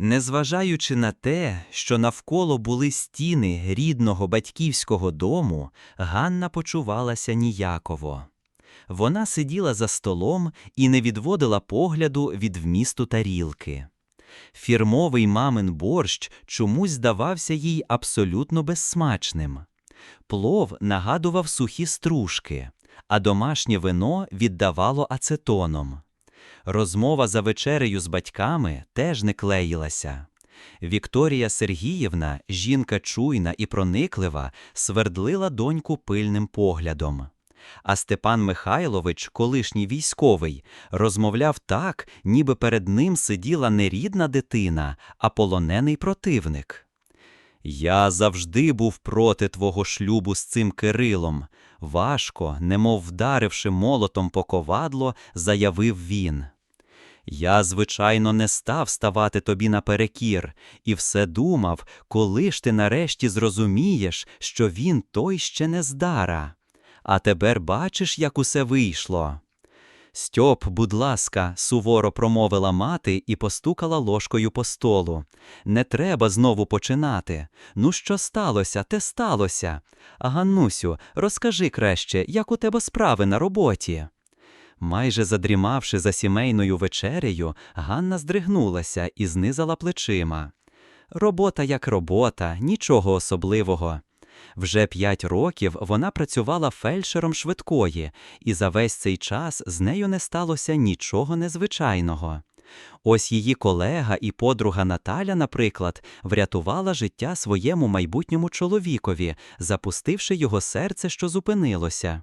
Незважаючи на те, що навколо були стіни рідного батьківського дому, Ганна почувалася ніяково. Вона сиділа за столом і не відводила погляду від вмісту тарілки. Фірмовий мамин борщ чомусь здавався їй абсолютно безсмачним. Плов нагадував сухі стружки, а домашнє вино віддавало ацетоном. Розмова за вечерею з батьками теж не клеїлася. Вікторія Сергіївна, жінка чуйна і прониклива, свердлила доньку пильним поглядом. А Степан Михайлович, колишній військовий, розмовляв так, ніби перед ним сиділа не рідна дитина, а полонений противник. Я завжди був проти твого шлюбу з цим Кирилом. Важко, немов вдаривши молотом по ковадло, заявив він. Я, звичайно, не став ставати тобі наперекір, і все думав, коли ж ти нарешті зрозумієш, що він той ще не здара. А тепер бачиш, як усе вийшло. Стьоп, будь ласка, суворо промовила мати і постукала ложкою по столу. Не треба знову починати. Ну, що сталося, те сталося. Ганнусю, розкажи краще, як у тебе справи на роботі. Майже задрімавши за сімейною вечерею, Ганна здригнулася і знизала плечима. Робота як робота, нічого особливого. Вже п'ять років вона працювала фельдшером швидкої, і за весь цей час з нею не сталося нічого незвичайного. Ось її колега і подруга Наталя, наприклад, врятувала життя своєму майбутньому чоловікові, запустивши його серце, що зупинилося.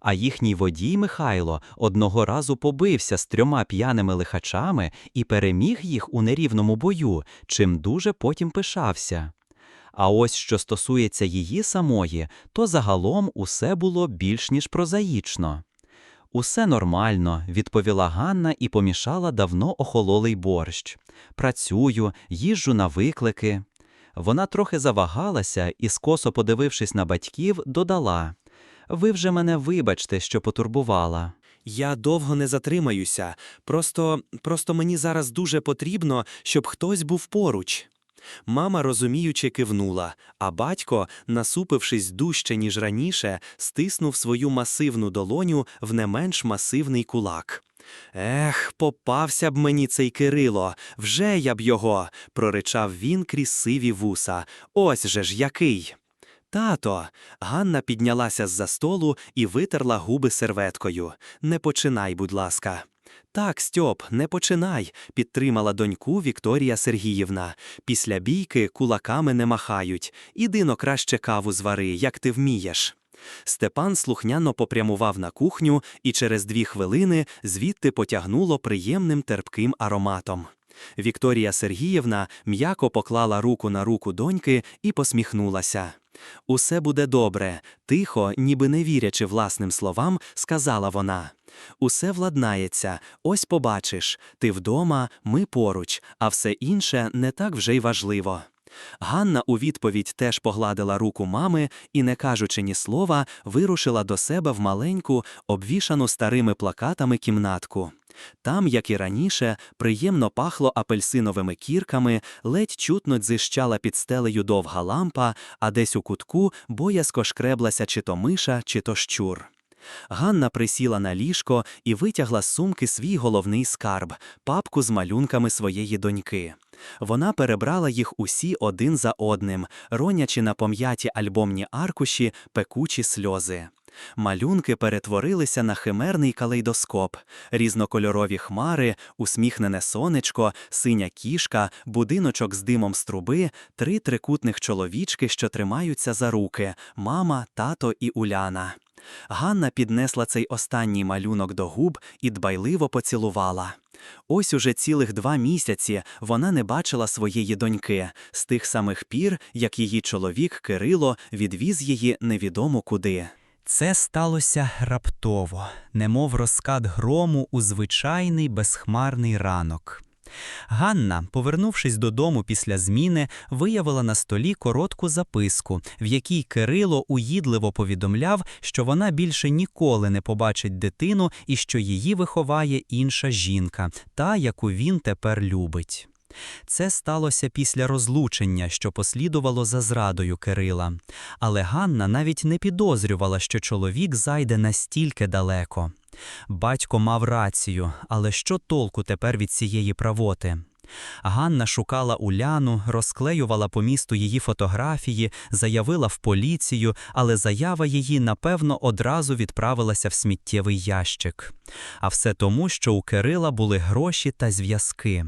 А їхній водій Михайло одного разу побився з трьома п'яними лихачами і переміг їх у нерівному бою, чим дуже потім пишався. А ось що стосується її самої, то загалом усе було більш ніж прозаїчно. Усе нормально, відповіла Ганна і помішала давно охололий борщ. Працюю, їжджу на виклики. Вона трохи завагалася і, скосо подивившись на батьків, додала Ви вже мене вибачте, що потурбувала. Я довго не затримаюся. Просто, просто мені зараз дуже потрібно, щоб хтось був поруч. Мама розуміюче кивнула, а батько, насупившись дужче, ніж раніше, стиснув свою масивну долоню в не менш масивний кулак. Ех, попався б мені цей Кирило, вже я б його, проричав він крізь сиві вуса. Ось же ж який. Тато. Ганна піднялася з-за столу і витерла губи серветкою. Не починай, будь ласка. Так, Стьоп, не починай, підтримала доньку Вікторія Сергіївна. Після бійки кулаками не махають. Іди но краще каву звари, як ти вмієш. Степан слухняно попрямував на кухню, і через дві хвилини звідти потягнуло приємним терпким ароматом. Вікторія Сергіївна м'яко поклала руку на руку доньки і посміхнулася. Усе буде добре, тихо, ніби не вірячи власним словам, сказала вона. Усе владнається, ось побачиш ти вдома, ми поруч, а все інше не так вже й важливо. Ганна у відповідь теж погладила руку мами і, не кажучи ні слова, вирушила до себе в маленьку, обвішану старими плакатами кімнатку. Там, як і раніше, приємно пахло апельсиновими кірками, ледь чутно дзищала під стелею довга лампа, а десь у кутку боязко шкреблася чи то миша, чи то щур. Ганна присіла на ліжко і витягла з сумки свій головний скарб, папку з малюнками своєї доньки. Вона перебрала їх усі один за одним, ронячи на пом'яті альбомні аркуші пекучі сльози. Малюнки перетворилися на химерний калейдоскоп, різнокольорові хмари, усміхнене сонечко, синя кішка, будиночок з димом з труби, три трикутних чоловічки, що тримаються за руки мама, тато і Уляна. Ганна піднесла цей останній малюнок до губ і дбайливо поцілувала. Ось уже цілих два місяці вона не бачила своєї доньки з тих самих пір, як її чоловік Кирило відвіз її невідомо куди. Це сталося раптово, немов розкат грому у звичайний безхмарний ранок. Ганна, повернувшись додому після зміни, виявила на столі коротку записку, в якій Кирило уїдливо повідомляв, що вона більше ніколи не побачить дитину і що її виховає інша жінка, та яку він тепер любить. Це сталося після розлучення, що послідувало за зрадою Кирила. Але Ганна навіть не підозрювала, що чоловік зайде настільки далеко. Батько мав рацію, але що толку тепер від цієї правоти? Ганна шукала Уляну, розклеювала по місту її фотографії, заявила в поліцію, але заява її, напевно, одразу відправилася в сміттєвий ящик. А все тому, що у Кирила були гроші та зв'язки.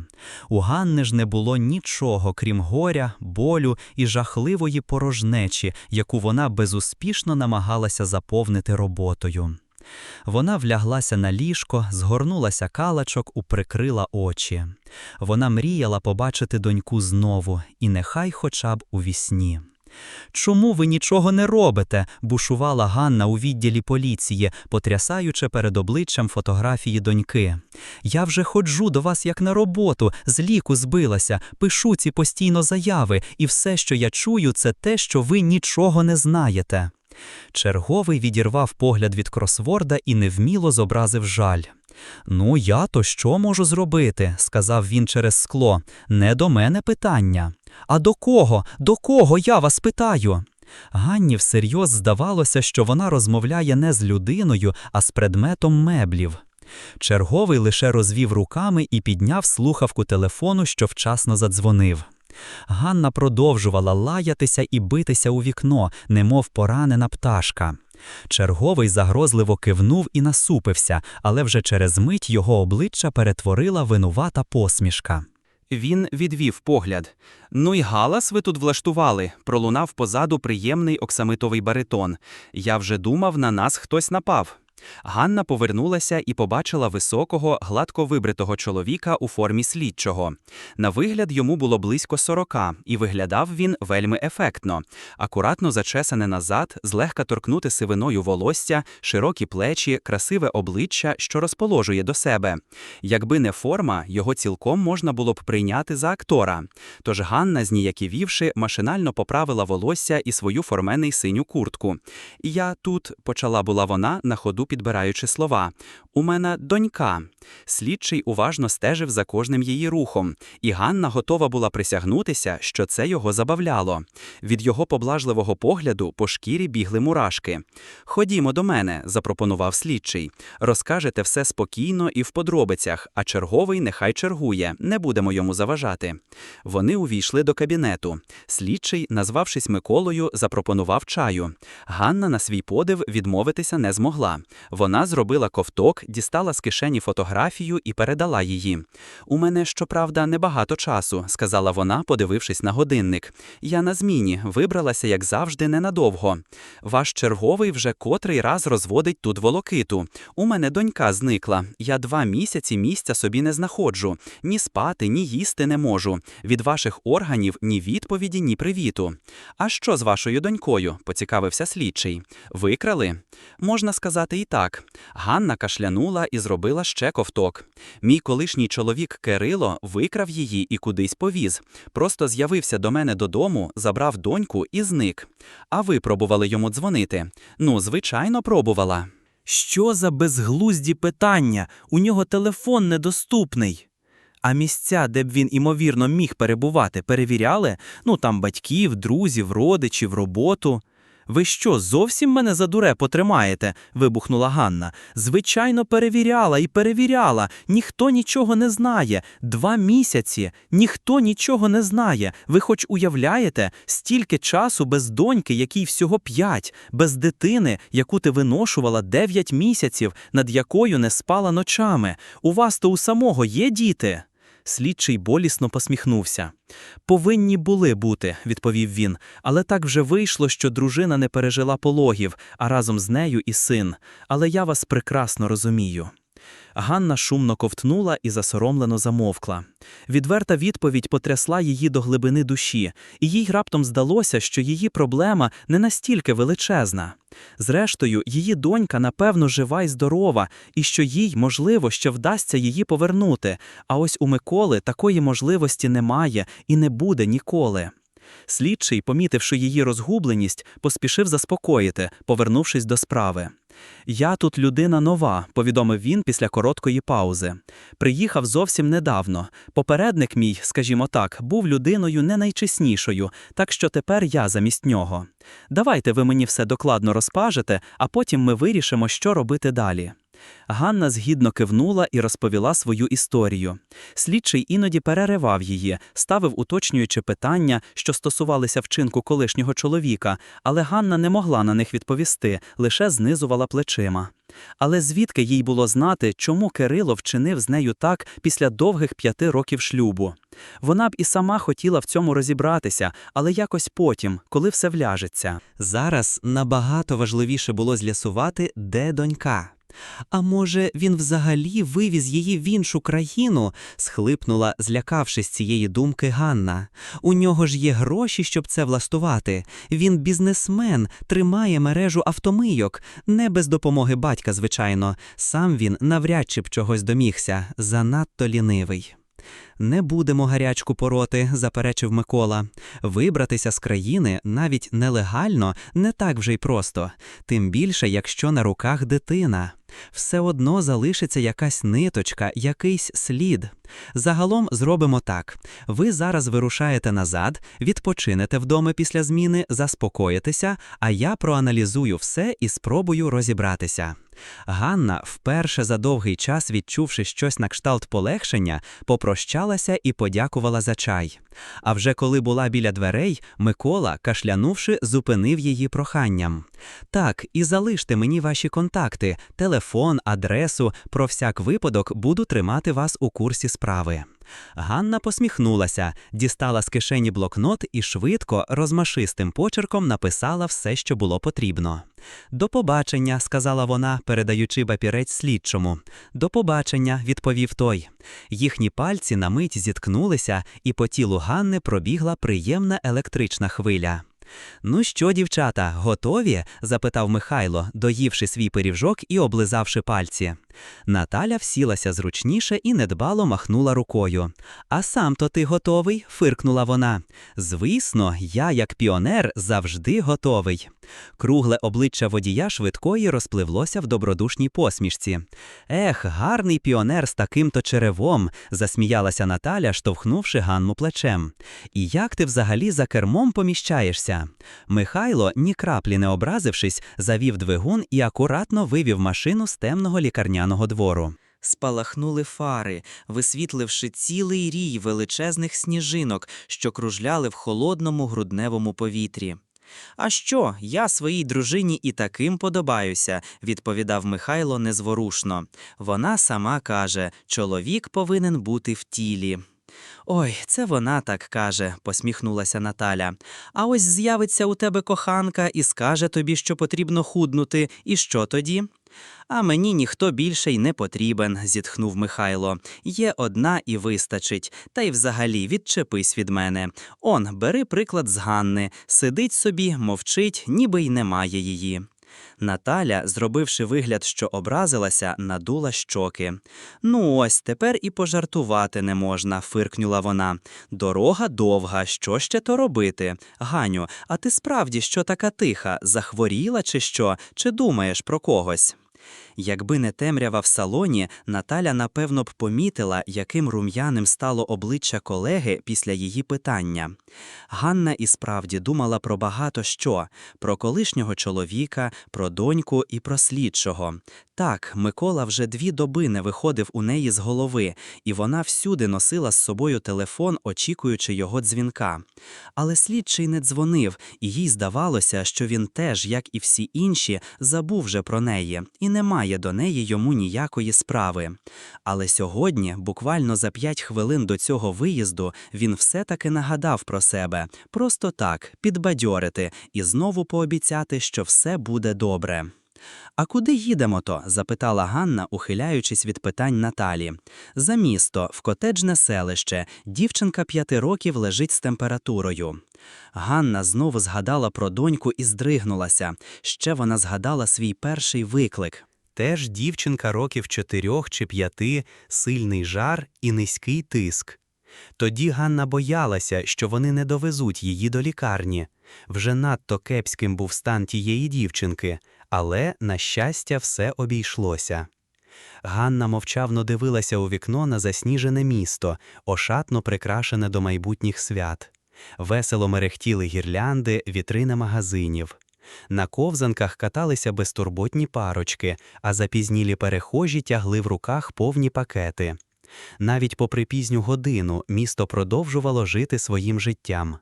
У Ганни ж не було нічого, крім горя, болю і жахливої порожнечі, яку вона безуспішно намагалася заповнити роботою. Вона вляглася на ліжко, згорнулася калачок, уприкрила очі. Вона мріяла побачити доньку знову, і нехай хоча б у вісні. Чому ви нічого не робите? бушувала Ганна у відділі поліції, потрясаючи перед обличчям фотографії доньки. Я вже ходжу до вас як на роботу, з ліку збилася, пишу ці постійно заяви, і все, що я чую, це те, що ви нічого не знаєте. Черговий відірвав погляд від кросворда і невміло зобразив жаль. Ну, я то що можу зробити? сказав він через скло. Не до мене питання. А до кого? До кого я вас питаю? Ганні всерйоз здавалося, що вона розмовляє не з людиною, а з предметом меблів. Черговий лише розвів руками і підняв слухавку телефону, що вчасно задзвонив. Ганна продовжувала лаятися і битися у вікно, немов поранена пташка. Черговий загрозливо кивнув і насупився, але вже через мить його обличчя перетворила винувата посмішка. Він відвів погляд. Ну й галас ви тут влаштували. Пролунав позаду приємний оксамитовий баритон. Я вже думав, на нас хтось напав. Ганна повернулася і побачила високого, гладко вибритого чоловіка у формі слідчого. На вигляд йому було близько сорока, і виглядав він вельми ефектно. Акуратно зачесане назад, злегка торкнути сивиною волосся, широкі плечі, красиве обличчя, що розположує до себе. Якби не форма, його цілком можна було б прийняти за актора. Тож Ганна, зніяківівши, машинально поправила волосся і свою формений синю куртку. Я тут, почала була вона, на ходу підбираючи слова. У мене донька. Слідчий уважно стежив за кожним її рухом, і Ганна готова була присягнутися, що це його забавляло. Від його поблажливого погляду по шкірі бігли мурашки. Ходімо до мене, запропонував слідчий. Розкажете все спокійно і в подробицях, а черговий нехай чергує, не будемо йому заважати. Вони увійшли до кабінету. Слідчий, назвавшись Миколою, запропонував чаю. Ганна на свій подив відмовитися не змогла. Вона зробила ковток, дістала з кишені фотографію і передала її. У мене, щоправда, небагато часу, сказала вона, подивившись на годинник. Я на зміні, вибралася, як завжди, ненадовго. Ваш черговий вже котрий раз розводить тут волокиту. У мене донька зникла. Я два місяці місця собі не знаходжу. Ні спати, ні їсти не можу. Від ваших органів ні відповіді, ні привіту. А що з вашою донькою? поцікавився слідчий. Викрали? Можна сказати і так. Ганна кашлянула і зробила ще ковток. Мій колишній чоловік Кирило викрав її і кудись повіз. Просто з'явився до мене додому, забрав доньку і зник. А ви пробували йому дзвонити? Ну, звичайно, пробувала. Що за безглузді питання? У нього телефон недоступний. А місця, де б він імовірно міг перебувати, перевіряли? Ну там батьків, друзів, родичів, роботу. Ви що, зовсім мене за дуре потримаєте? вибухнула Ганна. Звичайно, перевіряла і перевіряла. Ніхто нічого не знає. Два місяці. Ніхто нічого не знає. Ви хоч уявляєте, стільки часу без доньки, якій всього п'ять, без дитини, яку ти виношувала дев'ять місяців, над якою не спала ночами. У вас то у самого є діти? Слідчий болісно посміхнувся. Повинні були бути, відповів він, але так вже вийшло, що дружина не пережила пологів, а разом з нею і син. Але я вас прекрасно розумію. Ганна шумно ковтнула і засоромлено замовкла. Відверта відповідь потрясла її до глибини душі, і їй раптом здалося, що її проблема не настільки величезна. Зрештою, її донька, напевно, жива й здорова, і що їй, можливо, ще вдасться її повернути. А ось у Миколи такої можливості немає і не буде ніколи. Слідчий, помітивши її розгубленість, поспішив заспокоїти, повернувшись до справи. Я тут людина нова, повідомив він після короткої паузи. Приїхав зовсім недавно. Попередник мій, скажімо так, був людиною не найчеснішою, так що тепер я замість нього. Давайте ви мені все докладно розпажете, а потім ми вирішимо, що робити далі. Ганна згідно кивнула і розповіла свою історію. Слідчий іноді переривав її, ставив уточнюючи питання, що стосувалися вчинку колишнього чоловіка, але Ганна не могла на них відповісти, лише знизувала плечима. Але звідки їй було знати, чому Кирило вчинив з нею так після довгих п'яти років шлюбу? Вона б і сама хотіла в цьому розібратися, але якось потім, коли все вляжеться. Зараз набагато важливіше було з'ясувати, де донька. А може, він взагалі вивіз її в іншу країну? схлипнула, злякавшись цієї думки Ганна. У нього ж є гроші, щоб це влаштувати. Він бізнесмен, тримає мережу автомийок, не без допомоги батька, звичайно. Сам він навряд чи б чогось домігся, занадто лінивий. Не будемо гарячку пороти, заперечив Микола. Вибратися з країни навіть нелегально не так вже й просто, тим більше, якщо на руках дитина. Все одно залишиться якась ниточка, якийсь слід. Загалом зробимо так: ви зараз вирушаєте назад, відпочинете вдома після зміни, заспокоїтеся, а я проаналізую все і спробую розібратися. Ганна, вперше за довгий час відчувши щось на кшталт полегшення, попрощалася і подякувала за чай. А вже коли була біля дверей, Микола, кашлянувши, зупинив її проханням. Так, і залиште мені ваші контакти, телефон, адресу, про всяк випадок буду тримати вас у курсі справи. Ганна посміхнулася, дістала з кишені блокнот і швидко, розмашистим почерком написала все, що було потрібно. До побачення, сказала вона, передаючи папірець слідчому. До побачення, відповів той. Їхні пальці на мить зіткнулися, і по тілу Ганни пробігла приємна електрична хвиля. Ну що, дівчата, готові? запитав Михайло, доївши свій пиріжок і облизавши пальці. Наталя всілася зручніше і недбало махнула рукою. А сам то ти готовий? фиркнула вона. Звісно, я, як піонер, завжди готовий. Кругле обличчя водія швидкої розпливлося в добродушній посмішці. Ех, гарний піонер з таким-то черевом, засміялася Наталя, штовхнувши Ганну плечем. І як ти взагалі за кермом поміщаєшся? Михайло, ні краплі не образившись, завів двигун і акуратно вивів машину з темного лікарняного двору. Спалахнули фари, висвітливши цілий рій величезних сніжинок, що кружляли в холодному грудневому повітрі. А що, я своїй дружині і таким подобаюся, відповідав Михайло незворушно. Вона сама каже: чоловік повинен бути в тілі. Ой, це вона так каже, посміхнулася Наталя. А ось з'явиться у тебе коханка і скаже тобі, що потрібно худнути, і що тоді? А мені ніхто більше й не потрібен, зітхнув Михайло. Є одна і вистачить. Та й взагалі відчепись від мене. Он, бери приклад з Ганни, сидить собі, мовчить, ніби й немає її. Наталя, зробивши вигляд, що образилася, надула щоки. Ну ось тепер і пожартувати не можна, фиркнула вона. Дорога довга, що ще то робити? Ганю, а ти справді що така тиха? Захворіла чи що? Чи думаєш про когось? Якби не темрява в салоні, Наталя напевно б помітила, яким рум'яним стало обличчя колеги після її питання. Ганна і справді думала про багато що: про колишнього чоловіка, про доньку і про слідчого. Так, Микола вже дві доби не виходив у неї з голови, і вона всюди носила з собою телефон, очікуючи його дзвінка. Але слідчий не дзвонив, і їй здавалося, що він теж, як і всі інші, забув вже про неї, і немає до неї йому ніякої справи. Але сьогодні, буквально за п'ять хвилин до цього виїзду, він все-таки нагадав про себе, просто так, підбадьорити і знову пообіцяти, що все буде добре. А куди їдемо то? запитала Ганна, ухиляючись від питань Наталі. За місто, в котеджне селище, дівчинка п'яти років лежить з температурою. Ганна знову згадала про доньку і здригнулася. Ще вона згадала свій перший виклик. Теж дівчинка років чотирьох чи п'яти, сильний жар і низький тиск. Тоді Ганна боялася, що вони не довезуть її до лікарні. Вже надто кепським був стан тієї дівчинки, Але, на щастя, все обійшлося. Ганна мовчавно дивилася у вікно на засніжене місто, ошатно прикрашене до майбутніх свят. Весело мерехтіли гірлянди, вітрини магазинів. На ковзанках каталися безтурботні парочки, а запізнілі перехожі тягли в руках повні пакети. Навіть попри пізню годину місто продовжувало жити своїм життям.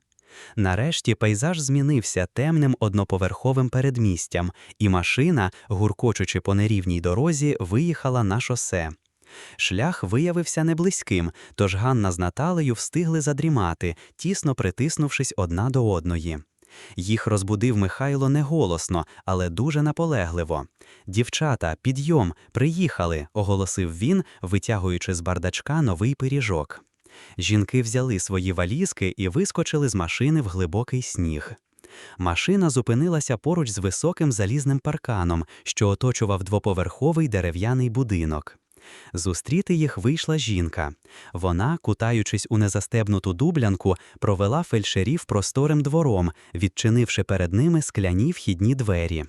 Нарешті пейзаж змінився темним одноповерховим передмістям, і машина, гуркочучи по нерівній дорозі, виїхала на шосе. Шлях виявився неблизьким, тож Ганна з Наталею встигли задрімати, тісно притиснувшись одна до одної. Їх розбудив Михайло не голосно, але дуже наполегливо. Дівчата, підйом, приїхали, оголосив він, витягуючи з бардачка новий пиріжок. Жінки взяли свої валізки і вискочили з машини в глибокий сніг. Машина зупинилася поруч з високим залізним парканом, що оточував двоповерховий дерев'яний будинок. Зустріти їх вийшла жінка. Вона, кутаючись у незастебнуту дублянку, провела фельдшерів просторим двором, відчинивши перед ними скляні вхідні двері.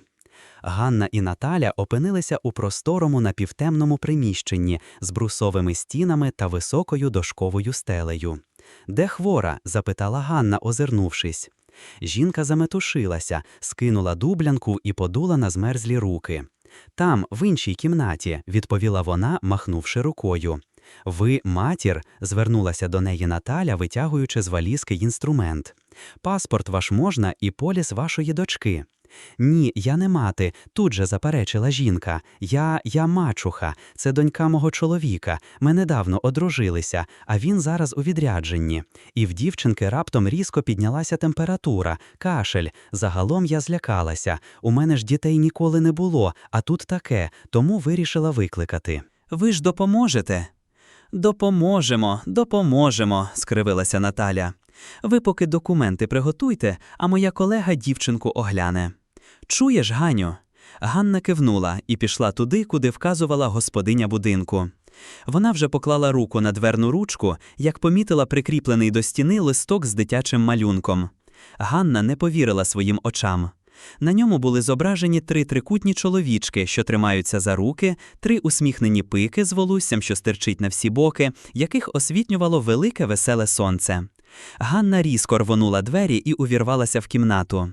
Ганна і Наталя опинилися у просторому напівтемному приміщенні з брусовими стінами та високою дошковою стелею. Де хвора? запитала Ганна, озирнувшись. Жінка заметушилася, скинула дублянку і подула на змерзлі руки. Там, в іншій кімнаті, відповіла вона, махнувши рукою. Ви матір, звернулася до неї Наталя, витягуючи з валізки інструмент. Паспорт ваш можна і поліс вашої дочки. Ні, я не мати, тут же заперечила жінка. Я я мачуха, це донька мого чоловіка. Ми недавно одружилися, а він зараз у відрядженні. І в дівчинки раптом різко піднялася температура, кашель. Загалом я злякалася. У мене ж дітей ніколи не було, а тут таке, тому вирішила викликати. Ви ж допоможете? Допоможемо, допоможемо, скривилася Наталя. Ви поки документи приготуйте, а моя колега дівчинку огляне. Чуєш, Ганю? Ганна кивнула і пішла туди, куди вказувала господиня будинку. Вона вже поклала руку на дверну ручку, як помітила прикріплений до стіни листок з дитячим малюнком. Ганна не повірила своїм очам. На ньому були зображені три трикутні чоловічки, що тримаються за руки, три усміхнені пики з волоссям, що стирчить на всі боки, яких освітлювало велике веселе сонце. Ганна різко рвонула двері і увірвалася в кімнату.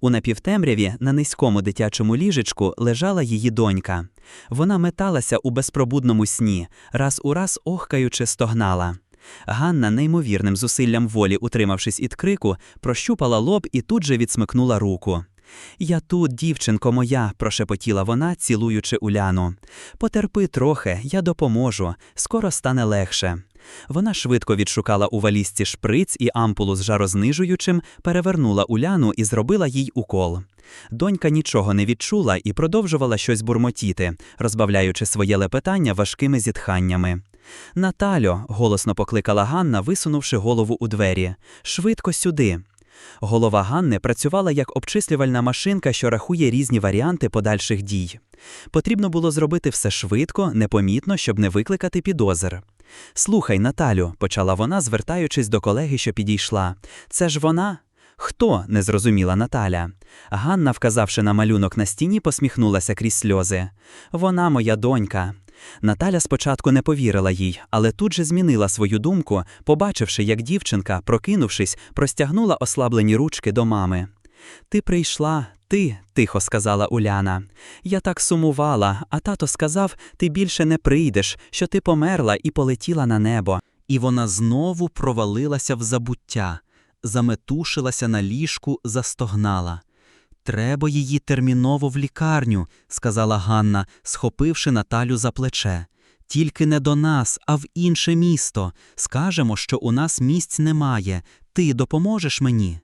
У напівтемряві на низькому дитячому ліжечку лежала її донька. Вона металася у безпробудному сні, раз у раз охкаючи, стогнала. Ганна, неймовірним зусиллям волі, утримавшись від крику, прощупала лоб і тут же відсмикнула руку. Я тут, дівчинко моя, прошепотіла вона, цілуючи Уляну. Потерпи трохи, я допоможу, скоро стане легше. Вона швидко відшукала у валізці шприц і ампулу з жарознижуючим, перевернула Уляну і зробила їй укол. Донька нічого не відчула і продовжувала щось бурмотіти, розбавляючи своє лепетання важкими зітханнями. Наталю, голосно покликала Ганна, висунувши голову у двері. Швидко сюди. Голова Ганни працювала як обчислювальна машинка, що рахує різні варіанти подальших дій. Потрібно було зробити все швидко, непомітно, щоб не викликати підозр. Слухай, Наталю, почала вона, звертаючись до колеги, що підійшла. Це ж вона? Хто? не зрозуміла Наталя. Ганна, вказавши на малюнок на стіні, посміхнулася крізь сльози. Вона моя донька. Наталя спочатку не повірила їй, але тут же змінила свою думку, побачивши, як дівчинка, прокинувшись, простягнула ослаблені ручки до мами. Ти прийшла, ти, тихо сказала Уляна. Я так сумувала, а тато сказав, ти більше не прийдеш, що ти померла і полетіла на небо. І вона знову провалилася в забуття, заметушилася на ліжку, застогнала. Треба її терміново в лікарню, сказала Ганна, схопивши Наталю за плече. Тільки не до нас, а в інше місто. Скажемо, що у нас місць немає. Ти допоможеш мені.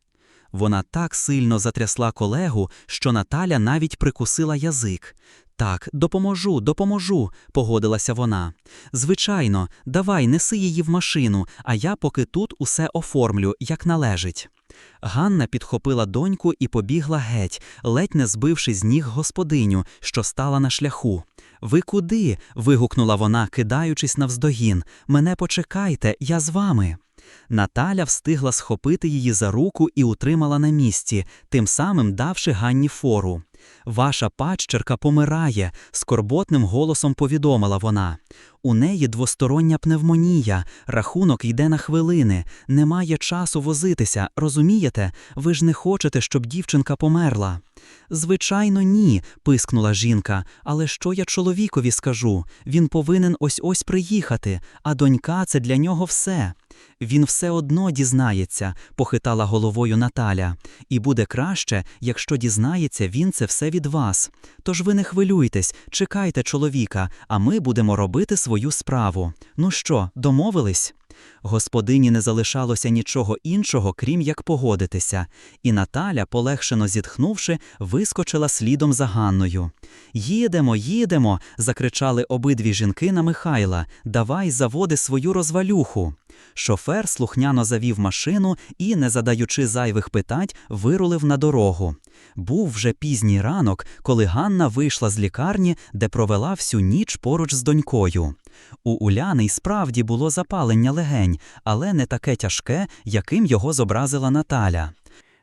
Вона так сильно затрясла колегу, що Наталя навіть прикусила язик. Так, допоможу, допоможу, погодилася вона. Звичайно, давай, неси її в машину, а я поки тут усе оформлю, як належить. Ганна підхопила доньку і побігла геть, ледь не збивши з ніг господиню, що стала на шляху. Ви куди? вигукнула вона, кидаючись навздогін. Мене почекайте, я з вами. Наталя встигла схопити її за руку і утримала на місці, тим самим давши Ганні фору. Ваша падчерка помирає, скорботним голосом повідомила вона. У неї двостороння пневмонія, рахунок йде на хвилини, немає часу возитися, розумієте? Ви ж не хочете, щоб дівчинка померла. Звичайно, ні, пискнула жінка. Але що я чоловікові скажу? Він повинен ось ось приїхати, а донька це для нього все. Він все одно дізнається, похитала головою Наталя. І буде краще, якщо дізнається він це все від вас. Тож ви не хвилюйтесь, чекайте чоловіка, а ми будемо робити свою справу. Ну що, домовились? Господині не залишалося нічого іншого, крім як погодитися, і Наталя, полегшено зітхнувши, вискочила слідом за Ганною. Їдемо, їдемо. закричали обидві жінки на Михайла. Давай заводи свою розвалюху. Шофер слухняно завів машину і, не задаючи зайвих питань, вирулив на дорогу. Був вже пізній ранок, коли Ганна вийшла з лікарні, де провела всю ніч поруч з донькою. У Уляни й справді було запалення легень, але не таке тяжке, яким його зобразила Наталя.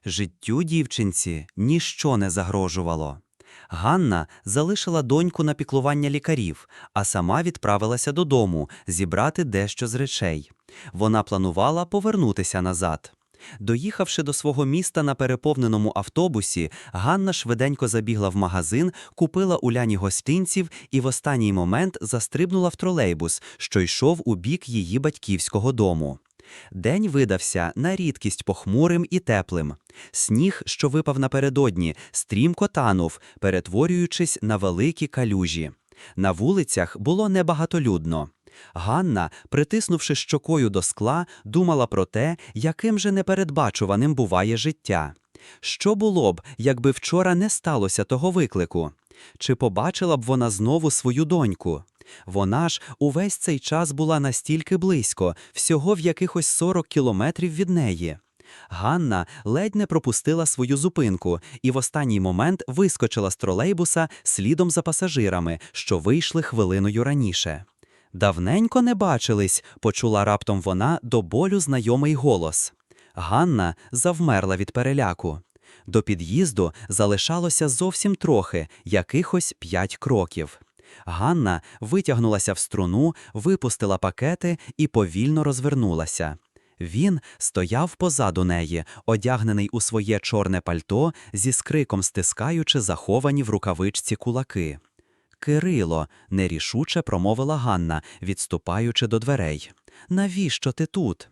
Життю дівчинці ніщо не загрожувало. Ганна залишила доньку на піклування лікарів, а сама відправилася додому зібрати дещо з речей. Вона планувала повернутися назад. Доїхавши до свого міста на переповненому автобусі, Ганна швиденько забігла в магазин, купила Уляні гостинців і в останній момент застрибнула в тролейбус, що йшов у бік її батьківського дому. День видався на рідкість похмурим і теплим. Сніг, що випав напередодні, стрімко танув, перетворюючись на великі калюжі. На вулицях було небагатолюдно. Ганна, притиснувши щокою до скла, думала про те, яким же непередбачуваним буває життя. Що було б, якби вчора не сталося того виклику? Чи побачила б вона знову свою доньку? Вона ж увесь цей час була настільки близько, всього в якихось 40 кілометрів від неї. Ганна ледь не пропустила свою зупинку і в останній момент вискочила з тролейбуса слідом за пасажирами, що вийшли хвилиною раніше. Давненько не бачились, почула раптом вона до болю знайомий голос. Ганна завмерла від переляку. До під'їзду залишалося зовсім трохи, якихось п'ять кроків. Ганна витягнулася в струну, випустила пакети і повільно розвернулася. Він стояв позаду неї, одягнений у своє чорне пальто, зі скриком стискаючи заховані в рукавичці кулаки. Кирило, нерішуче промовила Ганна, відступаючи до дверей. Навіщо ти тут?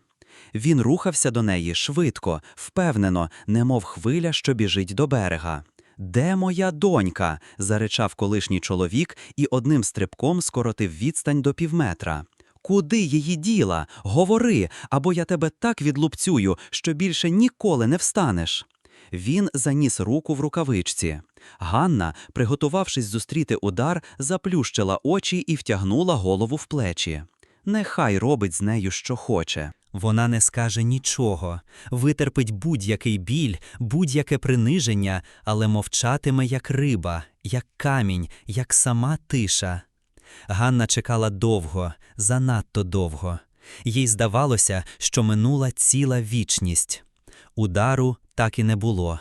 Він рухався до неї швидко, впевнено, немов хвиля, що біжить до берега. Де моя донька? заричав колишній чоловік і одним стрибком скоротив відстань до півметра. Куди її діла? Говори, або я тебе так відлупцюю, що більше ніколи не встанеш. Він заніс руку в рукавичці. Ганна, приготувавшись зустріти удар, заплющила очі і втягнула голову в плечі. Нехай робить з нею, що хоче. Вона не скаже нічого, витерпить будь-який біль, будь-яке приниження, але мовчатиме як риба, як камінь, як сама тиша. Ганна чекала довго, занадто довго. Їй здавалося, що минула ціла вічність. Удару так і не було.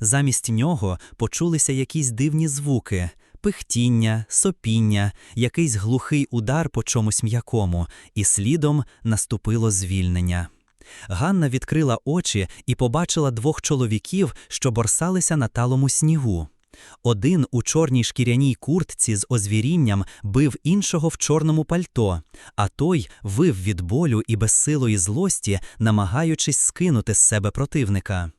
Замість нього почулися якісь дивні звуки пихтіння, сопіння, якийсь глухий удар по чомусь м'якому, і слідом наступило звільнення. Ганна відкрила очі і побачила двох чоловіків, що борсалися на талому снігу. Один у чорній шкіряній куртці з озвірінням бив іншого в чорному пальто, а той вив від болю і безсилої злості, намагаючись скинути з себе противника.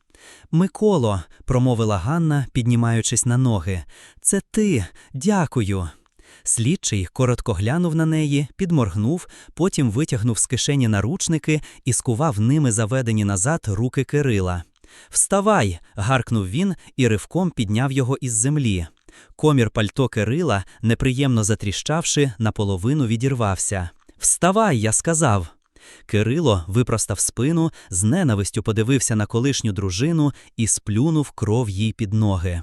Миколо, промовила Ганна, піднімаючись на ноги, це ти, дякую. Слідчий коротко глянув на неї, підморгнув, потім витягнув з кишені наручники і скував ними заведені назад руки Кирила. Вставай. гаркнув він і ривком підняв його із землі. Комір пальто Кирила, неприємно затріщавши, наполовину відірвався. Вставай, я сказав. Кирило випростав спину, з ненавистю подивився на колишню дружину і сплюнув кров їй під ноги.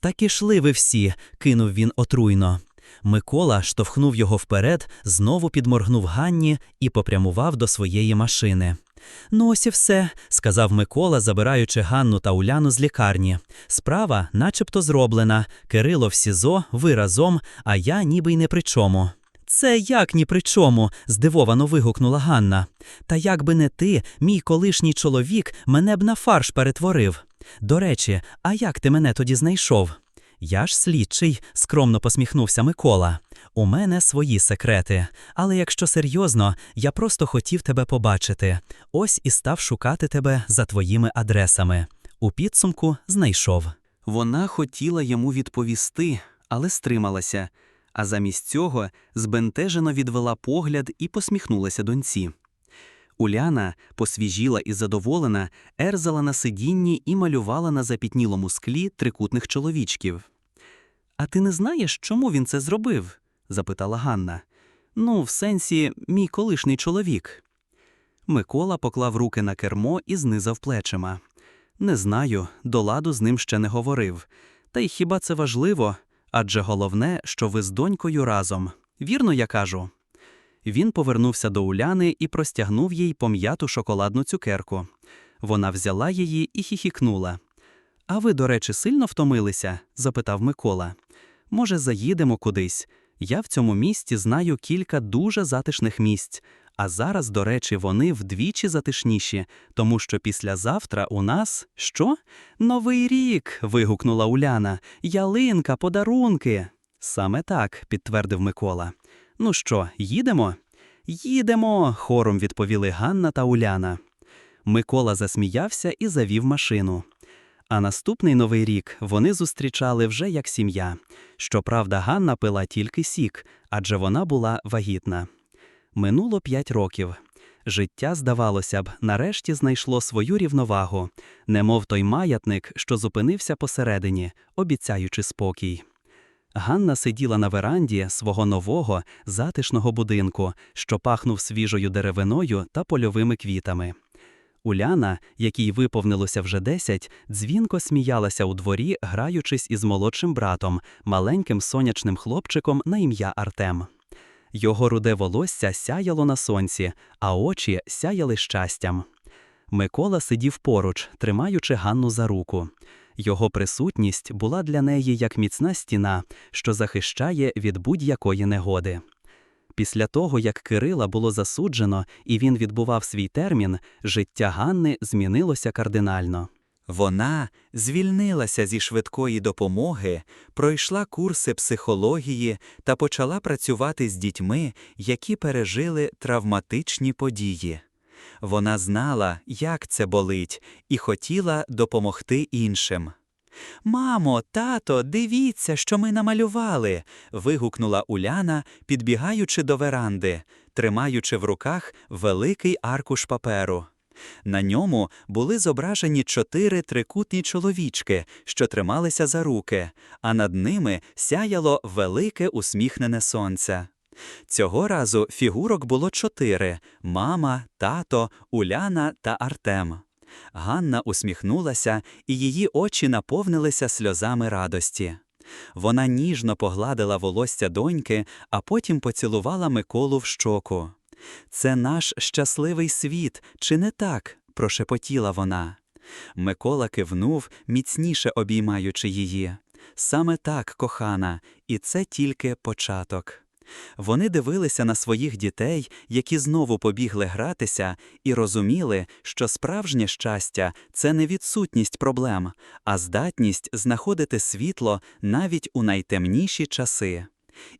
Так ішли ви всі, кинув він отруйно. Микола штовхнув його вперед, знову підморгнув Ганні і попрямував до своєї машини. Ну, ось і все, сказав Микола, забираючи Ганну та Уляну з лікарні. Справа начебто зроблена. Кирило в СІЗО, ви разом, а я ніби й не при чому. Це як ні при чому? здивовано вигукнула Ганна. Та як би не ти, мій колишній чоловік, мене б на фарш перетворив. До речі, а як ти мене тоді знайшов? Я ж слідчий, скромно посміхнувся Микола. У мене свої секрети, але якщо серйозно, я просто хотів тебе побачити. Ось і став шукати тебе за твоїми адресами. У підсумку знайшов. Вона хотіла йому відповісти, але стрималася, а замість цього збентежено відвела погляд і посміхнулася доньці. Уляна, посвіжіла і задоволена, ерзала на сидінні і малювала на запітнілому склі трикутних чоловічків. А ти не знаєш, чому він це зробив? запитала Ганна. Ну, в сенсі, мій колишній чоловік. Микола поклав руки на кермо і знизав плечима. Не знаю, до ладу з ним ще не говорив. Та й хіба це важливо? Адже головне, що ви з донькою разом. Вірно, я кажу. Він повернувся до Уляни і простягнув їй пом'яту шоколадну цукерку. Вона взяла її і хіхікнула. А ви, до речі, сильно втомилися? запитав Микола. Може, заїдемо кудись? Я в цьому місті знаю кілька дуже затишних місць. А зараз, до речі, вони вдвічі затишніші, тому що післязавтра у нас що? Новий рік. вигукнула Уляна. Ялинка, подарунки. Саме так, підтвердив Микола. Ну що, їдемо? Їдемо. хором відповіли Ганна та Уляна. Микола засміявся і завів машину. А наступний новий рік вони зустрічали вже як сім'я. Щоправда, Ганна пила тільки сік, адже вона була вагітна. Минуло п'ять років. Життя, здавалося б, нарешті знайшло свою рівновагу, немов той маятник, що зупинився посередині, обіцяючи спокій. Ганна сиділа на веранді свого нового, затишного будинку, що пахнув свіжою деревиною та польовими квітами. Уляна, якій виповнилося вже десять, дзвінко сміялася у дворі, граючись із молодшим братом, маленьким сонячним хлопчиком на ім'я Артем. Його руде волосся сяяло на сонці, а очі сяяли щастям. Микола сидів поруч, тримаючи Ганну за руку. Його присутність була для неї як міцна стіна, що захищає від будь-якої негоди. Після того, як Кирила було засуджено і він відбував свій термін, життя Ганни змінилося кардинально. Вона звільнилася зі швидкої допомоги, пройшла курси психології та почала працювати з дітьми, які пережили травматичні події. Вона знала, як це болить, і хотіла допомогти іншим. Мамо, тато, дивіться, що ми намалювали. вигукнула Уляна, підбігаючи до веранди, тримаючи в руках великий аркуш паперу. На ньому були зображені чотири трикутні чоловічки, що трималися за руки, а над ними сяяло велике усміхнене сонце. Цього разу фігурок було чотири мама, тато, Уляна та Артем. Ганна усміхнулася, і її очі наповнилися сльозами радості. Вона ніжно погладила волосся доньки, а потім поцілувала Миколу в щоку. Це наш щасливий світ, чи не так? прошепотіла вона. Микола кивнув, міцніше обіймаючи її. Саме так, кохана, і це тільки початок. Вони дивилися на своїх дітей, які знову побігли гратися, і розуміли, що справжнє щастя це не відсутність проблем, а здатність знаходити світло навіть у найтемніші часи.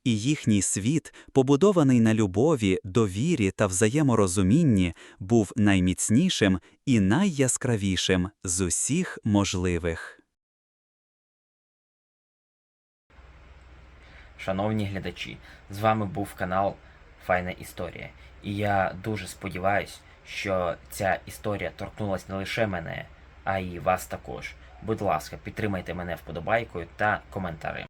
І їхній світ, побудований на любові, довірі та взаєморозумінні, був найміцнішим і найяскравішим з усіх можливих. Шановні глядачі, з вами був канал Файна Історія. І я дуже сподіваюсь, що ця історія торкнулася не лише мене, а й вас також. Будь ласка, підтримайте мене вподобайкою та коментарем.